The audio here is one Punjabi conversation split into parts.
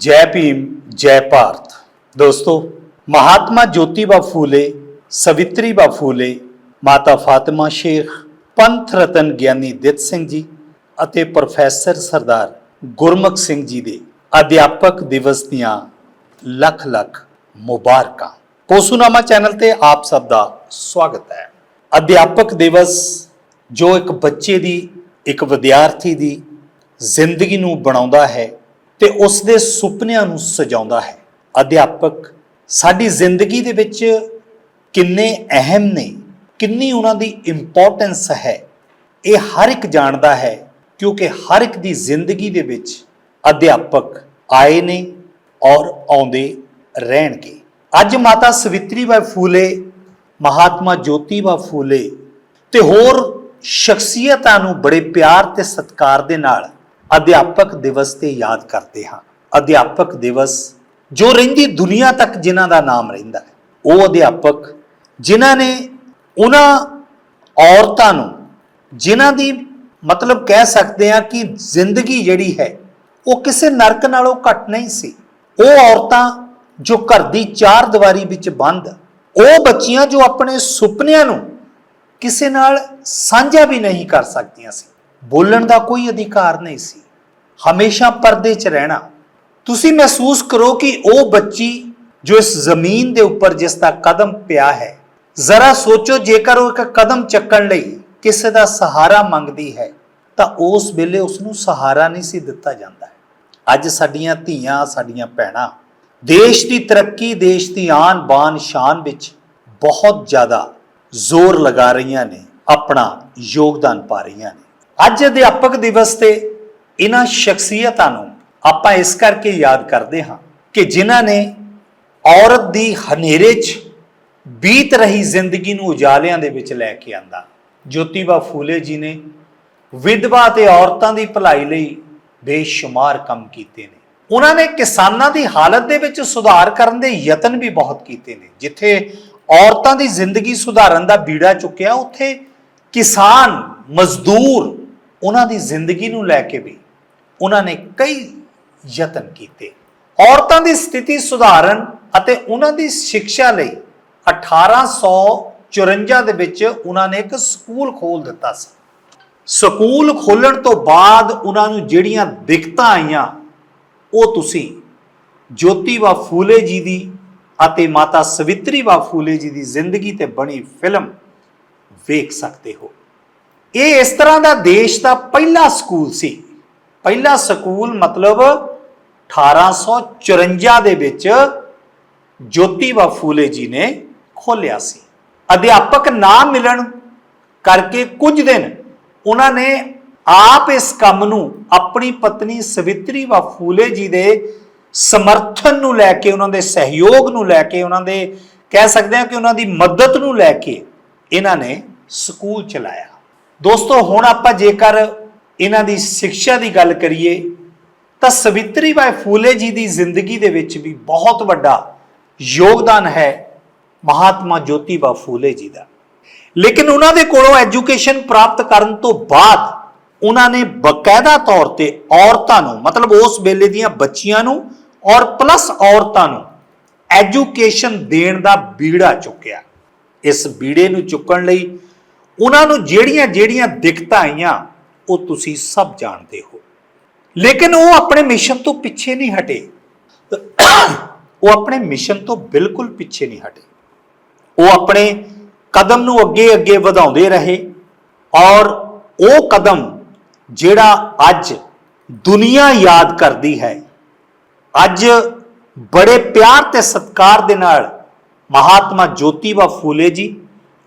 ਜੈ ਭੀਮ, ਜੈ ਭਾਰਤ। ਦੋਸਤੋ, ਮਹਾਤਮਾ ਜੋਤੀਬਾ ਫੂਲੇ ਸਵਿਤਰੀਬਾ ਫੂਲੇ, ਮਾਤਾ ਫਾਤਿਮਾ ਸ਼ੇਖ, ਪੰਥ ਰਤਨ ਗਿਆਨੀ ਦਿੱਤ ਸਿੰਘ ਜੀ ਅਤੇ ਪ੍ਰੋਫੈਸਰ ਸਰਦਾਰ ਗੁਰਮੁਖ ਸਿੰਘ ਜੀ ਦੇ ਅਧਿਆਪਕ ਦਿਵਸ ਦੀਆਂ ਲੱਖ ਲੱਖ ਮੁਬਾਰਕਾਂ। ਪੋਸੂਨਾਮਾ ਚੈਨਲ ਤੇ ਆਪ ਸਭ ਦਾ ਸਵਾਗਤ ਹੈ। ਅਧਿਆਪਕ ਦਿਵਸ ਜੋ ਇੱਕ ਬੱਚੇ ਦੀ, ਇੱਕ ਵਿਦਿਆਰਥੀ ਦੀ ਜ਼ਿੰਦਗੀ ਨੂੰ ਬਣਾਉਂਦਾ ਹੈ ਤੇ ਉਸ ਦੇ ਸੁਪਨਿਆਂ ਨੂੰ ਸਜਾਉਂਦਾ ਹੈ। ਅਧਿਆਪਕ, ਸਾਡੀ ਜ਼ਿੰਦਗੀ ਦੇ ਵਿੱਚ ਕਿੰਨੇ ਅਹਿਮ ਨੇ, ਕਿੰਨੀ ਉਹਨਾਂ ਦੀ ਇੰਪੋਰਟੈਂਸ ਹੈ, ਇਹ ਹਰ ਇੱਕ ਜਾਣਦਾ ਹੈ, ਕਿਉਂਕਿ ਹਰ ਇੱਕ ਦੀ ਜ਼ਿੰਦਗੀ ਦੇ ਵਿੱਚ ਅਧਿਆਪਕ ਆਏ ਨੇ ਔਰ ਆਉਂਦੇ ਰਹਿਣਗੇ। ਅੱਜ ਮਾਤਾ ਸਵਿਤਰੀਬਾਈ ਫੂਲੇ, ਮਹਾਤਮਾ ਜੋਤੀਬਾ ਫੂਲੇ ਤੇ ਹੋਰ ਸ਼ਖਸੀਅਤਾਂ ਨੂੰ ਬੜੇ ਪਿਆਰ ਤੇ ਸਤਿਕਾਰ ਦੇ ਨਾਲ ਅਧਿਆਪਕ ਦਿਵਸ ਤੇ ਯਾਦ ਕਰਦੇ ਹਾਂ। ਅਧਿਆਪਕ ਦਿਵਸ ਜੋ ਰਹਿੰਦੀ ਦੁਨੀਆ ਤੱਕ ਜਿਨ੍ਹਾਂ ਦਾ ਨਾਮ ਰਹਿੰਦਾ ਹੈ, ਉਹ ਅਧਿਆਪਕ ਜਿਨ੍ਹਾਂ ਨੇ ਉਹਨਾਂ ਔਰਤਾਂ ਨੂੰ ਜਿਨ੍ਹਾਂ ਦੀ ਮਤਲਬ ਕਹਿ ਸਕਦੇ ਆ ਕਿ ਜ਼ਿੰਦਗੀ ਜਿਹੜੀ ਹੈ, ਉਹ ਕਿਸੇ ਨਰਕ ਨਾਲੋਂ ਘੱਟ ਨਹੀਂ ਸੀ। ਉਹ ਔਰਤਾਂ ਜੋ ਘਰ ਦੀ ਚਾਰ ਦੀਵਾਰੀ ਵਿੱਚ ਬੰਦ, ਉਹ ਬੱਚੀਆਂ ਜੋ ਆਪਣੇ ਸੁਪਨਿਆਂ ਨੂੰ ਕਿਸੇ ਨਾਲ ਸਾਂਝਾ ਵੀ ਨਹੀਂ ਕਰ ਸਕਦੀਆਂ ਸੀ। ਬੋਲਣ ਦਾ ਕੋਈ ਅਧਿਕਾਰ ਨਹੀਂ ਸੀ। ਹਮੇਸ਼ਾ ਪਰਦੇ 'ਚ ਰਹਿਣਾ। ਤੁਸੀਂ ਮਹਿਸੂਸ ਕਰੋ ਕਿ ਉਹ ਬੱਚੀ ਜੋ ਇਸ ਜ਼ਮੀਨ ਦੇ ਉੱਪਰ ਜਿਸ ਦਾ ਕਦਮ ਪਿਆ ਹੈ, ਜ਼ਰਾ ਸੋਚੋ ਜੇਕਰ ਉਹ ਇੱਕ ਕਦਮ ਚੱਕਣ ਲਈ ਕਿਸੇ ਦਾ ਸਹਾਰਾ ਮੰਗਦੀ ਹੈ, ਤਾਂ ਉਸ ਵੇਲੇ ਉਸ ਨੂੰ ਸਹਾਰਾ ਨਹੀਂ ਸੀ ਦਿੱਤਾ ਜਾਂਦਾ। ਅੱਜ ਸਾਡੀਆਂ ਧੀਆਂ, ਸਾਡੀਆਂ ਭੈਣਾਂ ਦੇਸ਼ ਦੀ ਤਰੱਕੀ, ਦੇਸ਼ ਦੀ ਆਨ ਬਾਨ ਸ਼ਾਨ ਵਿੱਚ ਬਹੁਤ ਜ਼ਿਆਦਾ ਜ਼ੋਰ ਲਗਾ ਰਹੀਆਂ ਨੇ, ਆਪਣਾ ਯੋਗਦਾਨ ਪਾ ਰਹੀਆਂ ਨੇ। ਅੱਜ ਅਧਿਆਪਕ ਦਿਵਸ ਤੇ ਇਹਨਾਂ ਸ਼ਖਸੀਅਤਾਂ ਨੂੰ ਆਪਾਂ ਇਸ ਕਰਕੇ ਯਾਦ ਕਰਦੇ ਹਾਂ ਕਿ ਜਿਨ੍ਹਾਂ ਨੇ ਔਰਤ ਦੀ ਹਨੇਰੇ 'ਚ ਬੀਤ ਰਹੀ ਜ਼ਿੰਦਗੀ ਨੂੰ ਉਜਾਲਿਆਂ ਦੇ ਵਿੱਚ ਲੈ ਕੇ ਆਂਦਾ। ਜੋਤੀਬਾ ਫੂਲੇ ਜੀ ਨੇ ਵਿਧਵਾ ਤੇ ਔਰਤਾਂ ਦੀ ਭਲਾਈ ਲਈ ਬੇਸ਼ੁਮਾਰ ਕੰਮ ਕੀਤੇ ਨੇ। ਉਹਨਾਂ ਨੇ ਕਿਸਾਨਾਂ ਦੀ ਹਾਲਤ ਦੇ ਵਿੱਚ ਸੁਧਾਰ ਕਰਨ ਦੇ ਯਤਨ ਵੀ ਬਹੁਤ ਕੀਤੇ ਨੇ। ਜਿੱਥੇ ਔਰਤਾਂ ਦੀ ਜ਼ਿੰਦਗੀ ਸੁਧਾਰਨ ਦਾ ਬੀੜਾ ਚੁੱਕਿਆ, ਉੱਥੇ ਕਿਸਾਨ, ਮਜ਼ਦੂਰ ਉਹਨਾਂ ਦੀ ਜ਼ਿੰਦਗੀ ਨੂੰ ਲੈ ਕੇ ਵੀ ਉਹਨਾਂ ਨੇ ਕਈ ਯਤਨ ਕੀਤੇ। ਔਰਤਾਂ ਦੀ ਸਥਿਤੀ ਸੁਧਾਰਨ ਅਤੇ ਉਹਨਾਂ ਦੀ ਸਿੱਖਿਆ ਲਈ 1854 ਦੇ ਵਿੱਚ ਉਹਨਾਂ ਨੇ ਇੱਕ ਸਕੂਲ ਖੋਲ ਦਿੱਤਾ ਸੀ। ਸਕੂਲ ਖੋਲਣ ਤੋਂ ਬਾਅਦ ਉਹਨਾਂ ਨੂੰ ਜਿਹੜੀਆਂ ਦਿੱਕਤਾਂ ਆਈਆਂ, ਉਹ ਤੁਸੀਂ ਜੋਤੀਬਾ ਫੂਲੇ ਜੀ ਦੀ ਅਤੇ ਮਾਤਾ ਸਵਿਤਰੀਬਾ ਫੂਲੇ ਜੀ ਦੀ ਜ਼ਿੰਦਗੀ ਤੇ ਬਣੀ ਫਿਲਮ ਵੇਖ ਸਕਦੇ ਹੋ। ਇਹ ਇਸ ਤਰ੍ਹਾਂ ਦਾ ਦੇਸ਼ ਦਾ ਪਹਿਲਾ ਸਕੂਲ ਸੀ। ਪਹਿਲਾ ਸਕੂਲ ਮਤਲਬ 1854 ਦੇ ਵਿੱਚ ਜੋਤੀਬਾ ਫੂਲੇ ਜੀ ਨੇ ਖੋਲਿਆ ਸੀ। ਅਧਿਆਪਕ ਨਾ ਮਿਲਣ ਕਰਕੇ ਕੁਝ ਦਿਨ ਉਹਨਾਂ ਨੇ ਆਪ ਇਸ ਕੰਮ ਨੂੰ ਆਪਣੀ ਪਤਨੀ ਸਵਿਤਰੀ ਵਾ ਫੂਲੇ ਜੀ ਦੇ ਸਮਰਥਨ ਨੂੰ ਲੈ ਕੇ, ਉਹਨਾਂ ਦੇ ਸਹਿਯੋਗ ਨੂੰ ਲੈ ਕੇ, ਉਹਨਾਂ ਦੇ ਕਹਿ ਸਕਦੇ ਹਾਂ ਕਿ ਉਹਨਾਂ ਦੀ ਮਦਦ ਨੂੰ ਲੈ ਕੇ ਇਹਨਾਂ ਨੇ ਸਕੂਲ ਚਲਾਇਆ। ਦੋਸਤੋ, ਹੁਣ ਆਪਾਂ ਜੇਕਰ ਇਹਨਾਂ ਦੀ ਸਿੱਖਿਆ ਦੀ ਗੱਲ ਕਰੀਏ, ਤਾਂ ਸਵਿਤਰੀ ਬਾਈ ਫੂਲੇ ਜੀ ਦੀ ਜ਼ਿੰਦਗੀ ਦੇ ਵਿੱਚ ਵੀ ਬਹੁਤ ਵੱਡਾ ਯੋਗਦਾਨ ਹੈ ਮਹਾਤਮਾ ਜੋਤੀਬਾ ਫੂਲੇ ਜੀ ਦਾ। ਲੇਕਿਨ ਉਹਨਾਂ ਦੇ ਕੋਲੋਂ ਐਜੂਕੇਸ਼ਨ ਪ੍ਰਾਪਤ ਕਰਨ ਤੋਂ ਬਾਅਦ ਉਹਨਾਂ ਨੇ ਬਕਾਇਦਾ ਤੌਰ ਤੇ ਔਰਤਾਂ ਨੂੰ, ਮਤਲਬ ਉਸ ਵੇਲੇ ਦੀਆਂ ਬੱਚੀਆਂ ਨੂੰ ਔਰ ਪਲੱਸ ਔਰਤਾਂ ਨੂੰ ਐਜੂਕੇਸ਼ਨ ਦੇਣ ਦਾ ਬੀੜਾ ਚੁੱਕਿਆ। ਇਸ ਬੀੜੇ ਨੂੰ ਚੁੱਕਣ ਲਈ ਉਹਨਾਂ ਨੂੰ ਜਿਹੜੀਆਂ ਜਿਹੜੀਆਂ ਦਿੱਕਤਾਂ ਆਈਆਂ ਉਹ ਤੁਸੀਂ ਸਭ ਜਾਣਦੇ ਹੋ। ਲੇਕਿਨ ਉਹ ਆਪਣੇ ਮਿਸ਼ਨ ਤੋਂ ਪਿੱਛੇ ਨਹੀਂ ਹਟੇ। ਉਹ ਆਪਣੇ ਮਿਸ਼ਨ ਤੋਂ ਬਿਲਕੁਲ ਪਿੱਛੇ ਨਹੀਂ ਹਟੇ। ਉਹ ਆਪਣੇ ਕਦਮ ਨੂੰ ਅੱਗੇ ਅੱਗੇ ਵਧਾਉਂਦੇ ਰਹੇ ਔਰ ਉਹ ਕਦਮ ਜਿਹੜਾ ਅੱਜ ਦੁਨੀਆ ਯਾਦ ਕਰਦੀ ਹੈ, ਅੱਜ ਬੜੇ ਪਿਆਰ ਤੇ ਸਤਿਕਾਰ ਦੇ ਨਾਲ ਮਹਾਤਮਾ ਜੋਤੀਬਾ ਫੂਲੇ ਜੀ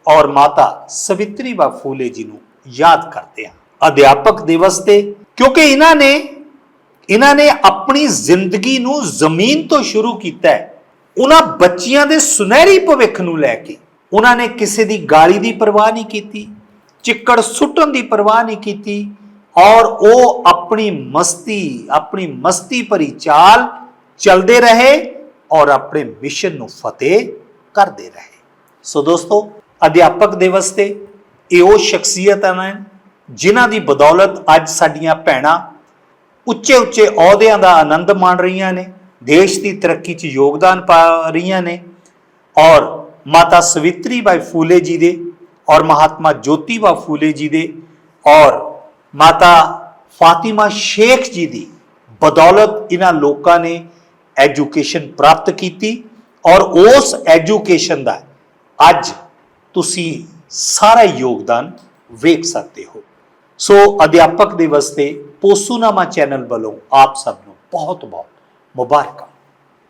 ਔਰ ਮਾਤਾ ਸਵਿਤਰੀਬਾ ਫੂਲੇ ਜੀ ਨੂੰ ਯਾਦ ਕਰਦੇ ਹਾਂ। ਅਧਿਆਪਕ ਦਿਵਸ ਤੇ, ਕਿਉਂਕਿ ਇਹਨਾਂ ਨੇ ਇਹਨਾਂ ਨੇ ਆਪਣੀ ਜ਼ਿੰਦਗੀ ਨੂੰ ਜ਼ਮੀਨ ਤੋਂ ਸ਼ੁਰੂ ਕੀਤਾ ਹੈ। ਉਹਨਾਂ ਬੱਚਿਆਂ ਦੇ ਸੁਨਹਿਰੀ ਭਵਿੱਖ ਨੂੰ ਲੈ ਕੇ, ਉਹਨਾਂ ਨੇ ਕਿਸੇ ਦੀ ਗਾਲੀ ਦੀ ਪਰਵਾਹ ਨਹੀਂ ਕੀਤੀ, ਚਿੱਕੜ ਸੁੱਟਣ ਦੀ ਪਰਵਾਹ ਨਹੀਂ ਕੀਤੀ, ਔਰ ਉਹ ਆਪਣੀ ਮਸਤੀ ਆਪਣੀ ਮਸਤੀ ਭਰੀ ਚਾਲ ਚੱਲਦੇ ਰਹੇ ਔਰ ਆਪਣੇ ਮਿਸ਼ਨ ਨੂੰ ਫਤਿਹ ਕਰਦੇ ਰਹੇ। ਸੋ ਦੋਸਤੋ, ਅਧਿਆਪਕ ਦਿਵਸ ਤੇ, ਇਹ ਉਹ ਸ਼ਖਸੀਅਤਾਂ ਨੇ ਜਿਨ੍ਹਾਂ ਦੀ ਬਦੌਲਤ ਅੱਜ ਸਾਡੀਆਂ ਭੈਣਾਂ ਉੱਚੇ ਉੱਚੇ ਅਹੁਦਿਆਂ ਦਾ ਆਨੰਦ ਮਾਣ ਰਹੀਆਂ ਨੇ, ਦੇਸ਼ ਦੀ ਤਰੱਕੀ 'ਚ ਯੋਗਦਾਨ ਪਾ ਰਹੀਆਂ ਨੇ ਔਰ ਮਾਤਾ ਸਵਿਤਰੀ ਬਾਈ ਫੂਲੇ ਜੀ ਦੇ ਔਰ ਮਹਾਤਮਾ ਜੋਤੀਬਾ ਫੂਲੇ ਜੀ ਦੇ ਔਰ ਮਾਤਾ ਫਾਤਿਮਾ ਸ਼ੇਖ ਜੀ ਦੀ ਬਦੌਲਤ ਇਹਨਾਂ ਲੋਕਾਂ ਨੇ ਐਜੂਕੇਸ਼ਨ ਪ੍ਰਾਪਤ ਕੀਤੀ ਔਰ ਉਸ ਐਜੂਕੇਸ਼ਨ ਦਾ ਅੱਜ ਤੁਸੀਂ ਸਾਰਾ ਯੋਗਦਾਨ ਵੇਖ ਸਕਦੇ ਹੋ। ਸੋ ਅਧਿਆਪਕ ਦਿਵਸ ਤੇ ਪੋਸੂਨਾਮਾ ਚੈਨਲ ਵੱਲੋਂ ਆਪ ਸਭ ਨੂੰ ਬਹੁਤ ਬਹੁਤ ਮੁਬਾਰਕਾਂ।